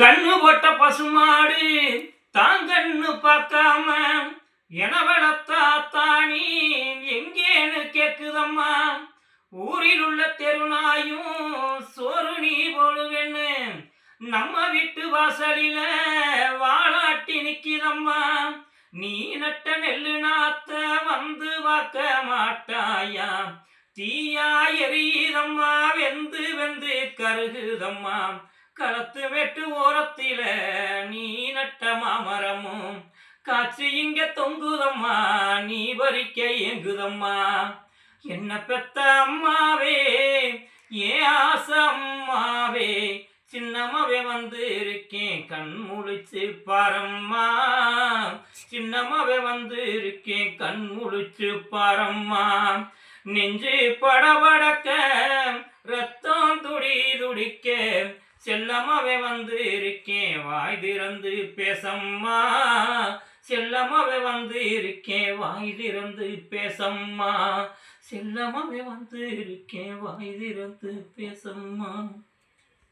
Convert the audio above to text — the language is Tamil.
கண்ணு போட்ட பசுமாடு தாங்கன்னு பார்க்காம என தானி எங்கேன்னு கேக்குதம்மா? ஊரில் உள்ள தெருநாயும் சோறு நீ போடுவேன்னு நம்ம வீட்டு வாசலில வாழாட்டி நிக்கிதம்மா. நீ நட்ட நெல்லு நாத்த வந்து வாக்க மாட்டாயா? தீயா எரியுதம்மா வெந்து வெந்து கருகுதம்மா. களத்து வெட்டு ஓரத்தில நீ நட்ட மாமரமும் காட்சி இங்க தொங்குதம்மா நீ வரிக்க இயங்குதம்மா என்ன பெத்த அம்மாவே ஏ ஆச அம்மாவே சின்னமாவே வந்து இருக்கேன் கண் முழிச்சு பாரம்மா. சின்னமாவே வந்து இருக்கேன் கண் முழிச்சு பாரம்மா. நெஞ்சு படபடக்க ரத்தம் துடி துடிக்க செல்லமாவே வந்து இருக்கேன் வாய் திறந்து பேசம்மா. செல்லமாவே வந்து இருக்கேன் வாய் திறந்து பேசம்மா. செல்லமாவே வந்து இருக்கேன் வாய் திறந்து பேசம்மா.